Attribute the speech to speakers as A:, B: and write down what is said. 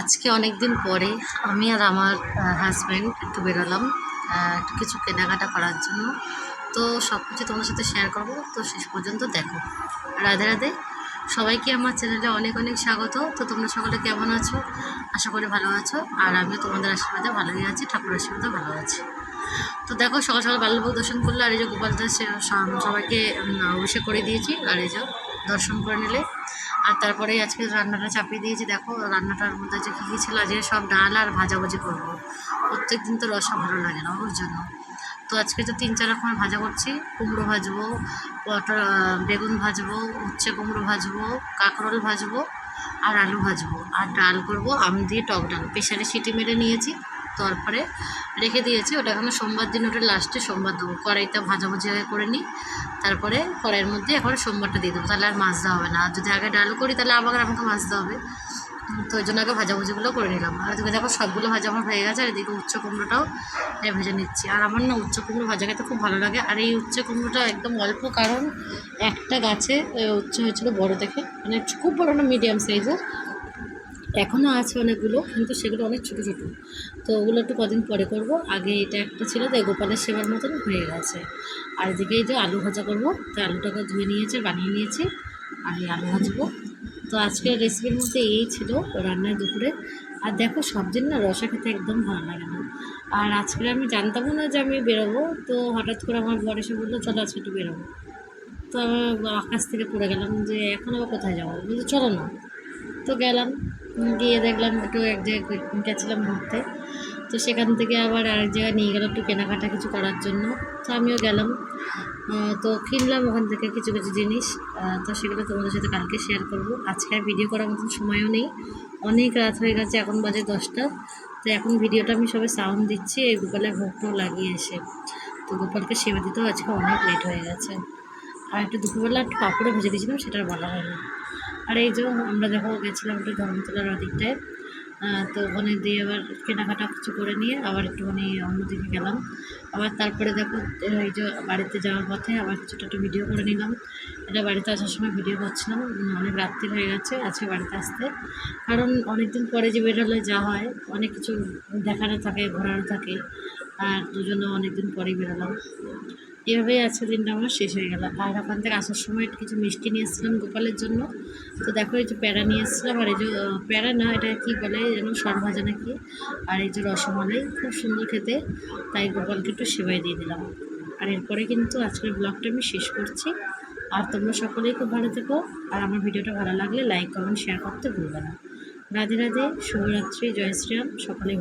A: আজকে অনেক দিন পরে আমি আর আমার হাজব্যান্ড একটু বেরোলাম একটু কিছু কেনাকাটা করার জন্য। তো সব কিছু তোমার সাথে শেয়ার করব, তো শেষ পর্যন্ত দেখো। রাধে রাধে। সবাইকে আমার চ্যানেলে অনেক অনেক স্বাগত। তো তোমরা সকলে কেমন আছো? আশা করি ভালো আছো। আর আমিও তোমাদের আশীর্বাদে ভালোই আছি, ঠাকুর আশীর্বাদে ভালো আছি। তো দেখো, সকাল সকাল বাল্যভোগ দর্শন করলে আর এই যে গোপাল দাস সবাইকে অভিষেক করে দিয়েছি। আর এই যে দর্শন করে নিলে। আর তারপরে আজকে রান্নাটা চাপিয়ে দিয়েছি। দেখো, রান্নাটার মধ্যে যে কী কী ছিল, আজকে সব ডাল আর ভাজাভুজি করব। প্রত্যেক দিন তো রসা ভালো লাগে না, ওর জন্য। তো আজকে তো তিন চার রকমের ভাজা করছি। কুমড়ো ভাজবো, পটল বেগুন ভাজবো, উচ্ছে কুমড়ো ভাজবো, কাঁকরোল ভাজবো আর আলু ভাজবো। আর ডাল করব, আম দিয়ে টক ডাল। প্রেশারে সিটি মেরে নিয়েছি। তারপরে রেখে দিয়েছি। ওটা এখন সোমবার দিন, ওটা লাস্টে সোমবার দেবো। কড়াইটা ভাজাভুজি আগে করে নিই। তারপরে কড়াইয়ের মধ্যে এখন সোমবারটা দিয়ে দেবো। তাহলে আর দেওয়া হবে না। আর যদি আগে ডাল করি, তাহলে আবার আমাকে দেওয়া হবে। তো ওই জন্য আগে ভাজাভুজিগুলো করে নিলাম। আর তুমি দেখো, সবগুলো ভাজা আমার হয়ে গেছে। আর এদিকে উচ্চ কুমড়োটাও ভেজে নিচ্ছি। আর আমার না উচ্চ কুমড়ো ভাজা খেতে খুব ভালো লাগে। আর এই উচ্চ কুমড়োটা একদম অল্প, কারণ একটা গাছে উচ্চ হয়েছিল বড় দেখে। মানে খুব বড় না মিডিয়াম সাইজের এখনও আছে অনেকগুলো, কিন্তু সেগুলো অনেক ছোটো ছোটো। তো ওগুলো একটু কদিন পরে করব। আগে এটা একটা ছিল তাই গোপালের সেবার মতন হয়ে গেছে। আর এদিকে এই যে আলু ভাজা করব, তো আলুটাকে ধুয়ে নিয়েছে, বানিয়ে নিয়েছি এই আলু ভাজবো। তো আজকের রেসিপির মধ্যে এই ছিল রান্নায় দুপুরে। আর দেখো, সব দিন না রসা খেতে একদম ভালো লাগে না। আর আজকে আমি জানতামও না যে আমি বেরোবো। তো হঠাৎ করে আমার বর এসে বলল, চলো আজকে একটু বেরোবো। তো আমি আকাশ থেকে পড়ে গেলাম যে, এখন আবার কোথায় যাব? বলছি, চলো না। তো গেলাম। গিয়ে দেখলাম একটু এক জায়গায় গেছিলাম ঘুরতে। তো সেখান থেকে আবার আরেক জায়গায় নিয়ে গেলাম একটু কেনাকাটা কিছু করার জন্য। তো আমিও গেলাম। তো কিনলাম ওখান থেকে কিছু কিছু জিনিস। তো সেগুলো তোমাদের সাথে কালকে শেয়ার করব। আজকে আর ভিডিও করার মতন সময়ও নেই। অনেক রাত হয়ে গেছে, এখন বাজে দশটা। তো এখন ভিডিওটা আমি সবে সাউন্ড দিচ্ছি। এই গোপালের ভোগটাও লাগিয়ে এসে। তো গোপালকে সেবা দিতেও আজকে অনেক লেট হয়ে গেছে। আর একটু দুপুরবেলা একটু পাঁপড়ও ভেজে দিয়েছিলাম, সেটা আর বলা হয়নি। এই যে আমরা দেখো গেছিলাম একটু ধর্মতলার ওদিকটায় তো ওখানে দিয়ে আবার কেনাকাটা কিছু করে নিয়ে আবার একটুখানি অন্যদিকে গেলাম। আবার তারপরে দেখো, এই যে বাড়িতে যাওয়ার পথে আবার কিছুটা একটু ভিডিও করে নিলাম। এটা বাড়িতে আসার সময় ভিডিও করছিলাম অনেক রাত্রি হয়ে গেছে, আজকে বাড়িতে আসতে। কারণ অনেক দিন পরে যে বেরোলে যা হয়, অনেক কিছু দেখানো থাকে ঘোরানো থাকে। আর দুজনে অনেক দিন পরেই বেরোলাম। এভাবেই আজকে দিনটা আমার শেষ হয়ে গেল। আর ওখান থেকে আসার সময় কিছু মিষ্টি নিয়ে এসেছিলাম গোপালের জন্য। তো দেখো এই যে প্যারা নিয়ে এসেছিলাম, আর এই যে প্যারা না, এটা কী বলে যেন সরভাজা নাকি? আর এই যে রসমালাই, খুব সুন্দর খেতে। তাই গোপালকে একটু সেবাই দিয়ে দিলাম। আর এরপরে কিন্তু আজকের ব্লগটা আমি শেষ করছি। আর তোমরা সকলেই খুব ভালো থেকো। আর আমার ভিডিওটা ভালো লাগলে লাইক, কমেন্ট শেয়ার করতে ভুলবে না। রাধে রাধে, শুভরাত্রি, জয় শ্রীরাম, সকলে